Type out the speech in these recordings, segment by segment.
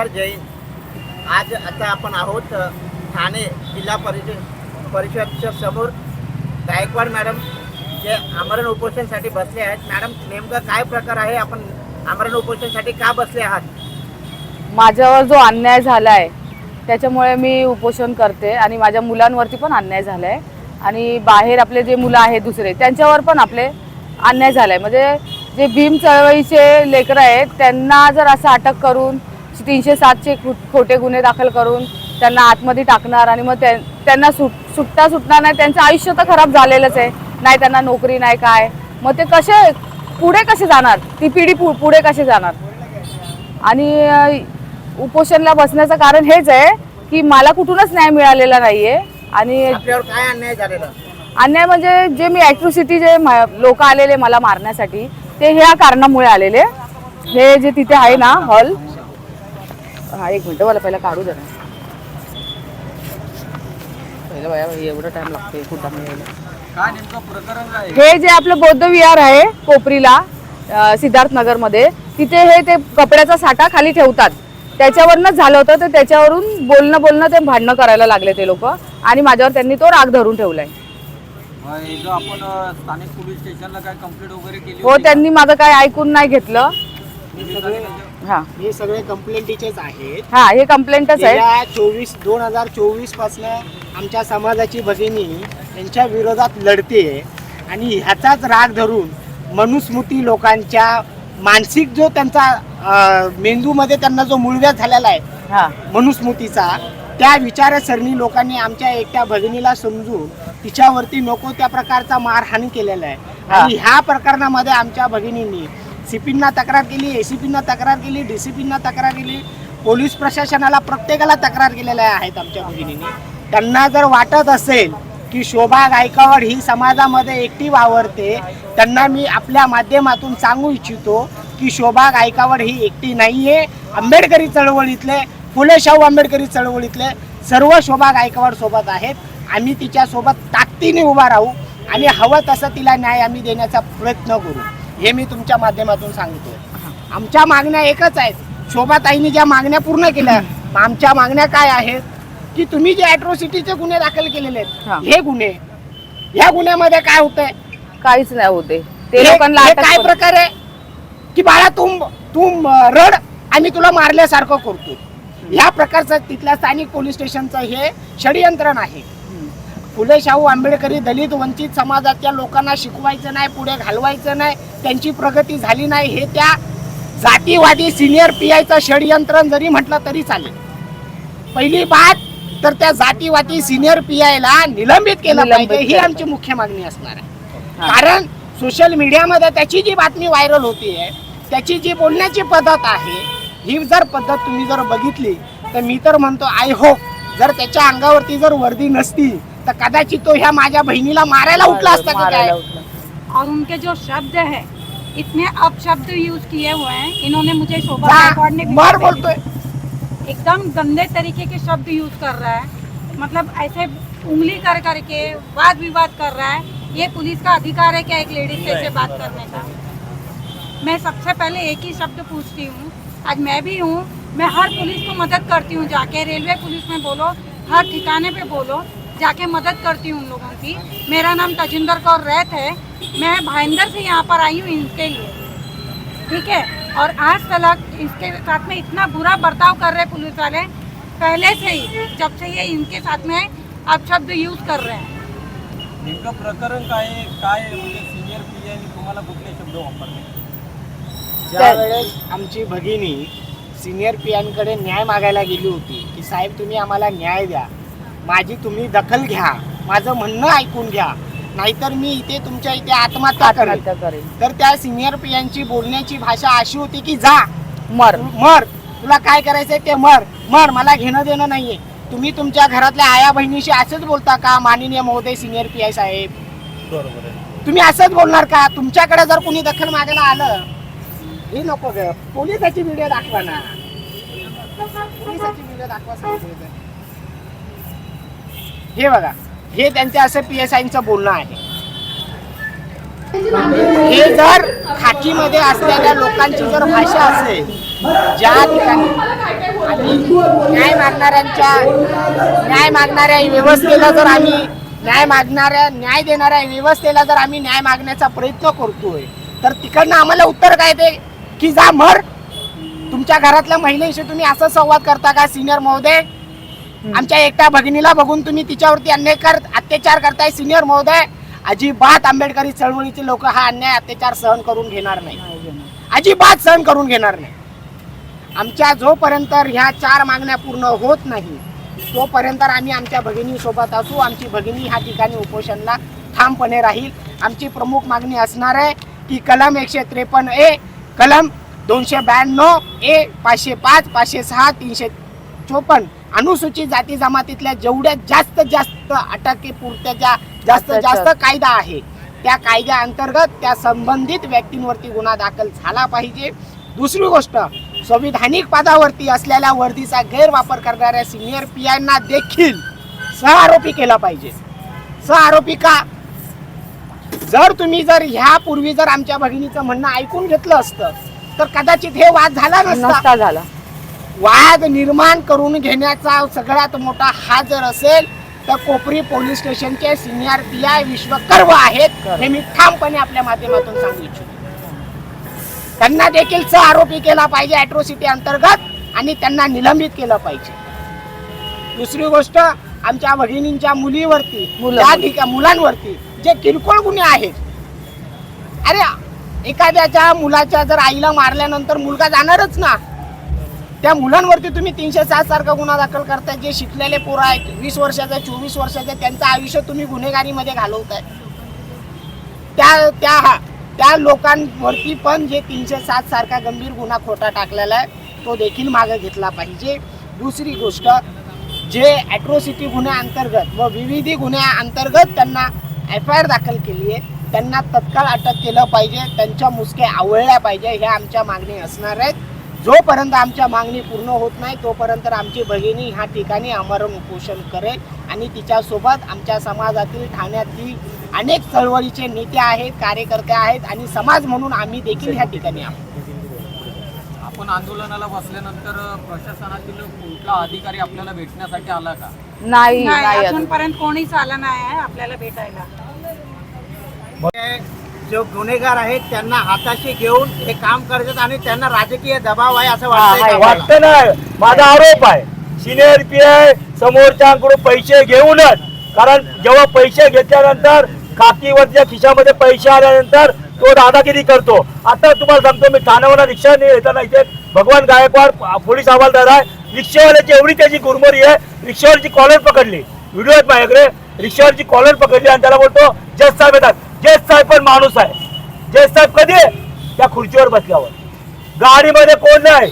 नमस्कार जय हिंद आज आता आपण आहोत ठाणे जिल्हा परिषद परिषदच्या समोर. गायकवाड मॅडम जे आमरण उपोषणसाठी बसले आहेत. मॅडम नेमकं काय प्रकार आहे? आपण आमरण उपोषणसाठी का बसले आहात? माझ्यावर जो अन्याय झाला आहे त्याच्यामुळे मी उपोषण करते आणि माझ्या मुलांवरती पण अन्याय झाला आहे आणि बाहेर आपले जे मुलं आहेत दुसरे त्यांच्यावर पण आपले अन्याय झाला आहे म्हणजे जे भीम चळवळीचे लेकरं आहेत त्यांना जर असं अटक करून तीनशे सातचे खो- खोटे गुन्हे दाखल करून त्यांना आतमध्ये टाकणार आणि मग त्या- त्यांना सुट सुटता सुटणार नाही त्यांचं आयुष्य तर खराब झालेलंच आहे. नाही त्यांना नोकरी नाही काय. मग ते कसे पुढे कसे जाणार? ती पिढी पु- पुढे कसे जाणार? आणि उपोषणला बसण्याचं कारण हेच आहे की मला कुठूनच न्याय मिळालेला नाहीये आणि आपल्यावर काय अन्याय झालेला? अन्याय म्हणजे जे मी ॲट्रोसिटी जे लोक आलेले मला मारण्यासाठी ते ह्या कारणामुळे आलेले. हे जे तिथे आहे ना हॉल हा एक मिनटं मला पहिला काढू दे ना पहिलं बाया एवढं टाइम लागतो कुठं काय नेमकं प्रकरण काय हे जे आपलं बौद्ध विहार आहे कोपरीला अ, सिद्धार्थ नगरमध्ये तिथे हे ते कपड्याचा साठा खाली ठेवतात. त्याच्यावरनं झालं होतं तर त्याच्यावरून बोलणं बोलणं ते भांडणं करायला लागले ते लोक. आणि माझ्यावर त्यांनी तो राग धरून ठेवलाय. एकदा आपण अ, स्थानिक पोलीस स्टेशनला काय कंप्लेंट वगैरे केली हो? त्यांनी माझं काय ऐकून नाही घेतलं. हा. हे सगळे कंप्लेंटीचेच आहेत. हा हे कंप्लेंटच आहे गेल्या चोवीस दोन हजार चोवीसपासून आमच्या समाजाची भगिनी यांच्या विरोधात लढते. आणि ह्याचाच राग धरून मनुस्मृती लोकांच्या मानसिक जो त्यांचा अं, मेंदूमध्ये त्यांना जो मुळव्या झालेला आहे हा. मनुस्मृतीचा त्या विचारसरणी लोकांनी आमच्या एकट्या भगिनीला समजून तिच्यावरती नको त्या प्रकारचा मारहाण केलेला आहे. हा. आणि ह्या प्रकरणामध्ये आमच्या भगिनींनी सीपींना तक्रार केली एसीपींना तक्रार केली डीसीपींना तक्रार केली. पोलीस प्रशासनाला प्रत्येकाला तक्रार केलेल्या आहेत आमच्या भगिनीने. त्यांना जर वाटत असेल की शोभा गायकवाड ही समाजामध्ये एकटी वावरते त्यांना मी आपल्या माध्यमातून सांगू इच्छितो की शोभा गायकवाड ही एकटी नाही आहे आंबेडकरी चळवळीतले फुले शाहू आंबेडकरी चळवळीतले सर्व शोभा गायकवाड सोबत आहेत. आम्ही तिच्यासोबत ताकदीने उभा राहू आणि हवं तसं तिला न्याय आम्ही देण्याचा प्रयत्न करू. हे मी तुमच्या माध्यमातून सांगतो आमच्या मागण्या एकच आहेत. शोभाताईंनी ज्या मागण्या पूर्ण केल्या आमच्या मागण्या काय आहेत? की तुम्ही जे अॅट्रॉसिटीचे गुन्हे दाखल केलेले. आहेत हे. गुन्हे या गुन्ह्यामध्ये काय होतंय? काहीच नाही होते. ते लोकांना काय प्रकार आहे? की बाळा तू तू रड आम्ही तुला मारल्यासारखं करतो ह्या प्रकारचं तिथल्या स्थानिक पोलीस स्टेशनचं हे षडयंत्रण आहे फुले शाहू आंबेडकरी दलित वंचित समाजाच्या लोकांना शिकवायचं नाही पुढे घालवायचं नाही त्यांची प्रगती झाली नाही हे त्या जातीवादी सिनियर पी आयचं षडयंत्रण जरी म्हटलं तरी चालेल. पहिली बात तर त्या जातीवादी सिनियर पी आयला निलंबित केलं पाहिजे ही आमची मुख्य मागणी असणार आहे. कारण सोशल मीडियामध्ये त्याची जी बातमी व्हायरल होतीये त्याची जी बोलण्याची पद्धत आहे ही जर पद्धत तुम्ही जर बघितली तर मी तर म्हणतो आय होप जर त्याच्या अंगावरती जर वर्दी नसती तर कदाचित तो ह्या माझ्या बहिणीला मारायला उठला असता की मारायला काय उठला. और उनके जो शब्द है इतने अपशब्द यूज़ किए हुए हैं इन्होंने मुझे शोभा जा, गायकवाड़ ने भी मार बोलतोय। एकदम गंदे तरीके के शब्द यूज़ कर रहा है। मतलब ऐसे उंगली कर करके वाद विवाद कर रहा है। ये पुलिस का अधिकार है क्या एक लेडीज़ से ऐसे बात करने का? मैं सबसे पहले एक ही शब्द पूछती हूँ। आज मैं भी हूँ। मैं हर पुलिस को मदद करती हूँ जाके। रेलवे पुलिस में बोलो हर ठिकाने पे बोलो। जाके मदद करती हूँ उन लोगों की। मेरा नाम तजिंदर कौर रैत है। मैं भाईंदर से यहाँ पर आई हूँ इनके लिए। ठीक है? और आज तक इसके साथ में इतना बुरा बर्ताव कर रहे पुलिस वाले। पहले से ही जब से ये इनके साथ में अपशब्द यूज कर रहे हैं। नेमकं प्रकरण काय आहे? काय आहे? म्हणजे सिनियर पी आयने तुम्हाला कुठले शब्द वापरले? ज्या वेळेस आमची भगिनी सिनियर पियांकडे न्याय मागायला गेली होती की साहेब तुम्ही आम्हाला न्याय द्या. माझी तुम्ही दखल घ्या. माझं म्हणणं ऐकून घ्या. नाहीतर मी इथे तुमच्या इथे आत्महत्या करेल आत्महत्या करेल तर त्या सिनियर पियांची बोलण्याची भाषा अशी होती की जा. मर. तू मर. तुला काय करायचंय ते मर. मर. मला घेणं देणं नाहीये. तुम्ही तुमच्या घरातल्या आया बहिणीशी असंच बोलता का माननीय महोदय सिनियर पी आय साहेब? बरोबर आहे. तुम्ही असंच बोलणार का? तुमच्याकडे जर कोणी दखल मागायला आलं हे नको ग. पोलिसाची व्हिडिओ दाखवा ना. पोलिसाची व्हिडिओ दाखवा सांगितलं. हे बघा हे त्यांचं असं पी एस आयचं बोलणं आहे. हे जर खाकीमध्ये असलेल्या लोकांची जर भाषा असेल ज्या ठिकाणी न्याय मागणाऱ्यांच्या न्याय मागणाऱ्या व्यवस्थेला जर आम्ही न्याय मागणाऱ्या न्याय देणाऱ्या व्यवस्थेला जर आम्ही न्याय मागण्याचा प्रयत्न करतोय तर तिकडनं आम्हाला उत्तर काय ते? की जा मर. तुमच्या घरातल्या महिलेशी तुम्ही असं संवाद करता का सिनियर महोदय? आमच्या एकट्या भगिनीला बघून तुम्ही तिच्यावरती अन्याय कर अत्याचार करताय सिनियर महोदय. अजिबात आंबेडकरी चळवळीचे लोक हा अन्याय अत्याचार सहन करून घेणार नाही. अजिबात सहन करून घेणार नाही. आमच्या जोपर्यंत ह्या चार मागण्या पूर्ण होत नाही तोपर्यंत आम्ही आमच्या भगिनीसोबत असू आमची भगिनी ह्या ठिकाणी उपोषणला ठामपणे राहील. आमची प्रमुख मागणी असणार आहे की कलम एकशे त्रेपन्न ए कलम दोनशे ब्याण्णव ए पाचशे पाच पाचशे सहा तीनशे चोपन्न अनुसूचित जाती जमातीतल्या जेवढ्या जास्त जास्त अटके पुरत्याच्या जास्त जास्त कायदा आहे त्या कायद्या अंतर्गत त्या संबंधित व्यक्तींवरती गुन्हा दाखल झाला पाहिजे. दुसरी गोष्ट संविधानिक पदावरती असलेल्या वर्दीचा गैरवापर करणाऱ्या सिनियर पी आयना देखील सहआरोपी केला पाहिजे. सहआरोपी का? जर तुम्ही जर ह्यापूर्वी जर आमच्या भगिनीचं म्हणणं ऐकून घेतलं असतं तर कदाचित हे वाद झाला नसता. नसता झाला. वाद निर्माण करून घेण्याचा सगळ्यात मोठा हा जर असेल तर कोपरी पोलीस स्टेशनचे सिनियर पी आय विश्वकर्व आहेत हे मी ठामपणे आपल्या माध्यमातून सांगू इच्छितो. त्यांना देखील सह आरोपी केला पाहिजे अॅट्रोसिटी अंतर्गत आणि त्यांना निलंबित केलं पाहिजे. दुसरी गोष्ट आमच्या भगिनींच्या मुलीवरती मुलं- मुलांवरती जे किरकोळ गुन्हे आहेत. अरे एखाद्याच्या मुलाच्या जर आईला मारल्यानंतर मुलगा जाणारच ना. त्या मुलांवरती तुम्ही तीनशे सात सारखा गुन्हा दाखल करताय जे शिकलेले पोरं आहेत वीस वर्षाचे चोवीस वर्षाचे त्यांचं आयुष्य तुम्ही गुन्हेगारीमध्ये घालवताय. त्या त्या त्या लोकांवरती पण जे तीनशे सात सारखा गंभीर गुन्हा खोटा टाकलेला आहे तो देखील मागे घेतला पाहिजे. दुसरी गोष्ट जे ॲट्रोसिटी गुन्ह्या अंतर्गत व विविध गुन्ह्या अंतर्गत त्यांना एफ आय आर दाखल केली आहे त्यांना तत्काळ अटक केलं पाहिजे त्यांच्या मुसके आवळल्या पाहिजे ह्या आमच्या मागणी असणार आहेत. जोपर्यंत आमच्या मागणी पूर्ण होत नाही तोपर्यंत आमची भगिनी ह्या ठिकाणी आमरण उपोषण करेल आणि तिच्यासोबत आमच्या समाजातील ठाण्यातील अनेक चळवळीचे नेते आहेत कार्यकर्ते आहेत आणि समाज म्हणून आम्ही देखील ह्या ठिकाणी आहोत. आपण आंदोलनाला बसल्यानंतर प्रशासनातील कुठला अधिकारी आपल्याला भेटण्यासाठी आला का? नाही नाही नाही अजून अजूनपर्यंत कोणीच आलं नाही आहे आपल्याला भेटायला. जो गुन्हेगार आहेत त्यांना हाताशी घेऊन हे काम करतात आणि त्यांना राजकीय दबाव आहे असं. वाटतंय का आपल्याला? वाटतं नाही. माझा आरोप आहे. सिनियर पी आय समोरच्याकडून पैसे घेऊनच कारण जेव्हा पैसे घेतल्यानंतर काकीवरच्या खिशामध्ये पैसे आल्यानंतर तो दादागिरी करतो. आता तुम्हाला सांगतो मी ठाण्यावर रिक्षाने येताना इथे भगवान गायकवाड पोलीस हवालदार आहे. रिक्षावाल्याची एवढी त्याची गुरमोरी आहे रिक्षावरची कॉलर पकडली. व्हिडिओ आहेत माझ्याकडे. रिक्षावरची कॉलर पकडली आणि त्याला बोलतो जज साहेब येतात. जज साहेब पण माणूस आहे. जज साहेब कधी त्या खुर्चीवर बसल्यावर. गाडीमध्ये कोण नाही?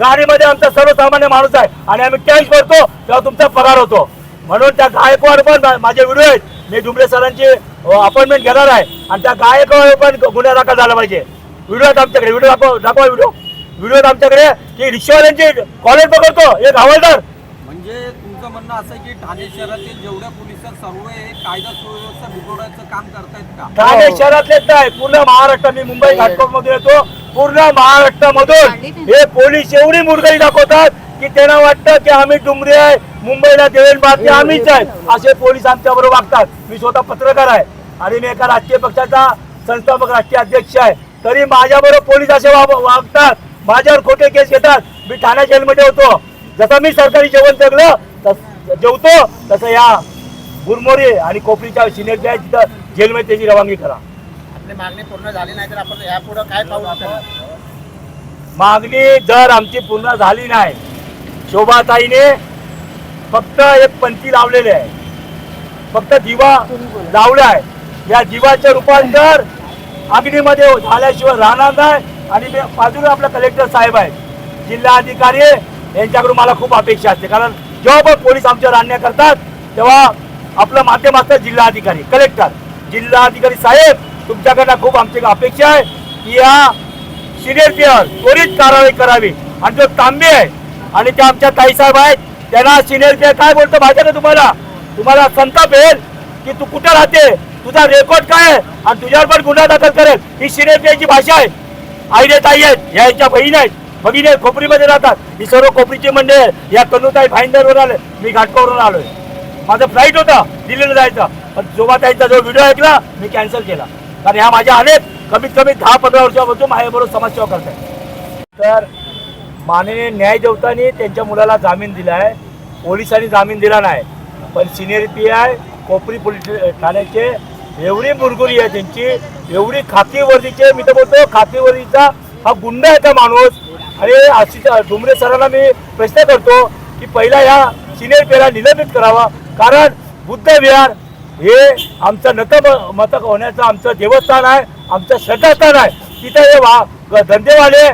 गाडीमध्ये आमचा सर्वसामान्य माणूस आहे. आणि आम्ही टॅक्स भरतो तेव्हा तुमचा पगार होतो. म्हणून त्या गायकवाड पण माझे व्हिडिओ आहेत. मी डुमरे सरांची अपॉइंटमेंट घेणार आहे. आणि त्या गायकवाड पण गुन्हा दाखल झाला पाहिजे. व्हिडिओ आहेत आमच्याकडे. व्हिडिओ दाखव दाखवा व्हिडिओ. व्हिडिओ आहेत आमच्याकडे. की रिक्षावाल्यांची कॉलेज पकडतो. एक हवालदार म्हणजे तुमचं म्हणणं असं की ठाणे शहरातील जेवढ्या पोलीस सर्व हे कायदा सुव्यवस्था बिघडवायचं काम करतायत का? ठाणे शहरातलेच नाही पूर्ण महाराष्ट्र मी मुंबई घाटकोटमध्ये येतो पूर्ण महाराष्ट्रामधून. हे पोलीस एवढी मुरगळी दाखवतात की त्यांना वाटतं की आम्ही डुमरे आहे मुंबईला देवेन बातमी आम्हीच आहे. असे पोलीस आमच्या बरोबर वागतात. मी स्वतः पत्रकार आहे आणि मी एका राजकीय पक्षाचा संस्थापक राष्ट्रीय अध्यक्ष आहे. तरी माझ्याबरोबर पोलीस असे वागतात. माझ्यावर खोटे केस घेतात. मी ठाणे जेलमध्ये होतो. जसं मी सरकारी जेवण जगलं तस जेवतो तसं या गुरमोरी आणि कोपरीच्या आहे तिथं जेलमध्ये त्याची रवानगी करा. आपली मागणी पूर्ण झाली नाही तर आपण यापुढे काय पाहू? मागणी जर आमची पूर्ण झाली नाही शोभाताईने फक्त एक पंथी लावलेली आहे. फक्त दिवा लावला आहे. या दिवाचे रूपांतर अग्नीमध्ये झाल्याशिवाय राहणार नाही आणि बाजूला आपला कलेक्टर साहेब आहेत. जिल्हा अधिकारी यांच्याकडून मला खूप अपेक्षा असते. कारण जेव्हा पण पोलीस आमच्यावर अन्याय करतात तेव्हा आपलं माध्यम असतं जिल्हाधिकारी कलेक्टर जिल्हा अधिकारी साहेब तुमच्याकडनं खूप आमची अपेक्षा आहे की या सिनियर त्वरित कारवाई करावी. आणि जो तांबे आहे आणि त्या आमच्या ताईसाहेब आहेत त्यांना सिनियर पिअर काय बोलतो माहिती का तुम्हाला? तुम्हाला संताप येईल की तू कुठं राहते? तुझा रेकॉर्ड काय आहे? आणि तुझ्यावर पण गुन्हा दाखल करेल. ही सिनेपियाची भाषा आहे. आईने ताई आहेत ह्या यांच्या बहीण आहेत. भगिनी आहेत खोपरीमध्ये राहतात. ही सर्व खोपरीची मंडळी आहे या कनुताई भाईंदरवर आले. मी घाटकोवरून आलोय. माझं फ्लाईट होतं दिल्लीला जायचं. पण जोबाताईंचा जो व्हिडिओ ऐकला मी कॅन्सल केला. कारण ह्या माझ्या अनेक कमीत कमी दहा पंधरा वर्षापासून माझ्याबरोबर समाजसेवा करतात तर माननीय न्याय देवतांनी त्यांच्या मुलाला जामीन दिला आहे पोलिसांनी जामीन दिला नाही. पण senior P I Kopri police ठाण्याचे एवढी मुरगुरी आहे त्यांची एवढी खाकीवर्दीचे मी तर बोलतो खाकीवर्दीचा हा गुंडा आहे का माणूस? आणि अशी डुमरे सरांना मी प्रश्न करतो की पहिला या सिनियर पीला निलंबित करावा. कारण बुद्ध विहार हे आमचं नतमस्तक होण्याचं आमचं देवस्थान आहे आमचं श्रद्धास्थान आहे. तिथं हे वा ग- धंदेवाले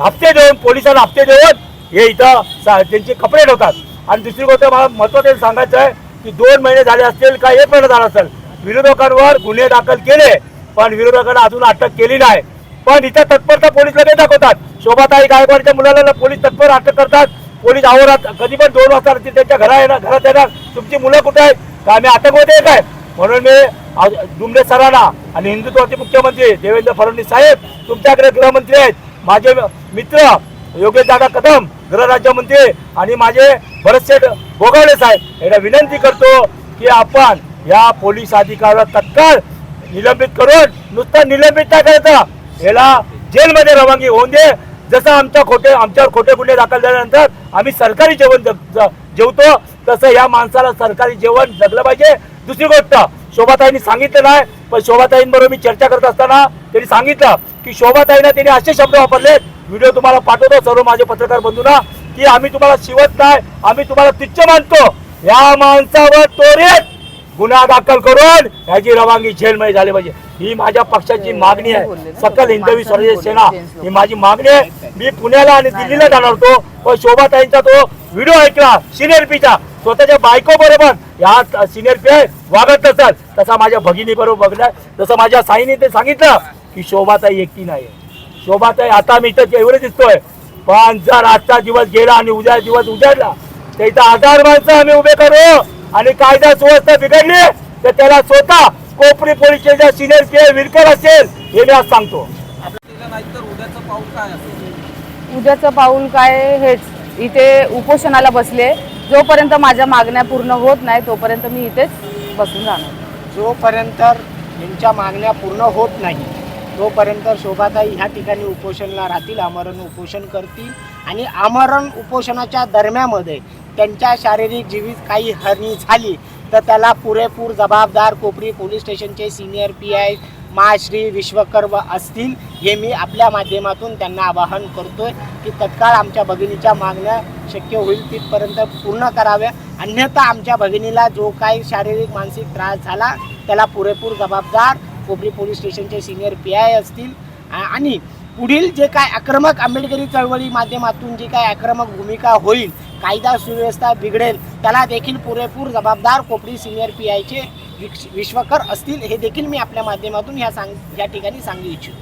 हप्ते देऊन पोलिसांना हप्ते देऊन हे इथं त्यांचे कपडे ठेवतात. आणि दुसरी गोष्ट मला महत्वाचं सांगायचं आहे की दोन महिने झाले असतील का एक महिना झाला असेल विरोधकांवर गुन्हे दाखल केले पण विरोधकांना अजून अटक केली नाही. पण इथं तत्परता पोलीस लगेच दाखवतात. शोभाताई गायकवाडच्या मुलाला पोलीस तत्पर अटक करतात. पोलीस आवरात कधी पण दोन वाजता त्यांच्या घरा येणार घरात येणार. तुमची मुलं कुठे आहेत? का आम्ही आहे? काय म्हणून मी आज दुमडे सरांना आणि हिंदुत्वाचे मुख्यमंत्री देवेंद्र फडणवीस साहेब तुमच्याकडे गृहमंत्री आहेत. माझे मित्र योगेश दादा कदम गृहराज्यमंत्री आणि माझे भरतशेठ गोगावले साहेब यांना विनंती करतो की आपण या पोलीस अधिकाऱ्याला तत्काळ निलंबित करून नुसतं निलंबित नाही करायचं. याला जेलमध्ये रवानगी होऊन दे. जसं आमच्या खोटे आमच्यावर खोटे गुन्हे दाखल झाल्यानंतर आम्ही सरकारी जेवण जग- जेवतो तसं या माणसाला सरकारी जेवण जगलं पाहिजे. दुसरी गोष्ट शोभाताईंनी सांगितलं नाही पण शोभाताईंबरोबर मी चर्चा करत असताना त्यांनी सांगितलं की शोभाताईंना त्यांनी असे शब्द वापरले व्हिडिओ तुम्हाला पाठवतो सर्व माझे पत्रकार बंधूंना की आम्ही तुम्हाला शिवत नाही आम्ही तुम्हाला तुच्छ मानतो. या माणसावर त्वरित गुन्हा दाखल करून याची रवानगी जेलमध्ये झाली पाहिजे. ही माझ्या पक्षाची मागणी आहे. सकल हिंदवी स्वराज्य सेना ही माझी मागणी आहे. मी पुण्याला आणि दिल्लीला जाणार होतो. पण शोभाताईंचा तो व्हिडिओ ऐकला सिनियर पीचा स्वतःच्या बायको बरोबर या सिनियर पी वागत नसत तसा माझ्या भगिनी बरोबर बघलाय जसं माझ्या साईने ते सांगितलं की शोभाताई एकटी नाही शोभाताई आता मी इथं एवढे दिसतोय. पण जर आजचा दिवस गेला आणि उद्या दिवस उजाडला तर इथं आधार माणसं आम्ही उभे करू. आणि कायदा सुव्यवस्था बिघडली तर त्याला स्वतः Kopri police station senior P Virkar असेल हे मी आज सांगतो. केलं नाही तर उद्याचं पाऊल काय असेल उद्याचं पाऊल काय हेच इथे उपोषणाला बसले. जोपर्यंत माझ्या मागण्या पूर्ण होत नाही तोपर्यंत मी इथेच बसून राहणार. जोपर्यंत यांच्या मागण्या पूर्ण होत नाही तोपर्यंत शोभाताई ह्या ठिकाणी उपोषणला राहतील आमरण उपोषण करतील आणि आमरण उपोषणाच्या दरम्यामध्ये त्यांच्या शारीरिक जीवित काही हानी झाली तर त्याला पुरेपूर जबाबदार कोपरी पोलीस स्टेशनचे सिनियर पी आय माश्री विश्वकर्म असतील हे मी आपल्या माध्यमातून त्यांना आवाहन करतोय की तत्काळ आमच्या भगिनीच्या मागण्या शक्य होईल तिथपर्यंत पूर्ण कराव्या. अन्यथा आमच्या भगिनीला जो काही शारीरिक मानसिक त्रास झाला त्याला पुरेपूर जबाबदार खोबरी पोलीस स्टेशनचे सिनियर पी आय असतील. आणि पुढील जे काय आक्रमक आंबेडकरी चळवळी माध्यमातून जी काय आक्रमक भूमिका होईल कायदा सुव्यवस्था बिघडेल त्याला देखील पुरेपूर जबाबदार कोपरी सिनियर पी आयचे विश्वकर असतील हे देखील मी आपल्या माध्यमातून ह्या सांग या ठिकाणी सांगू इच्छितो.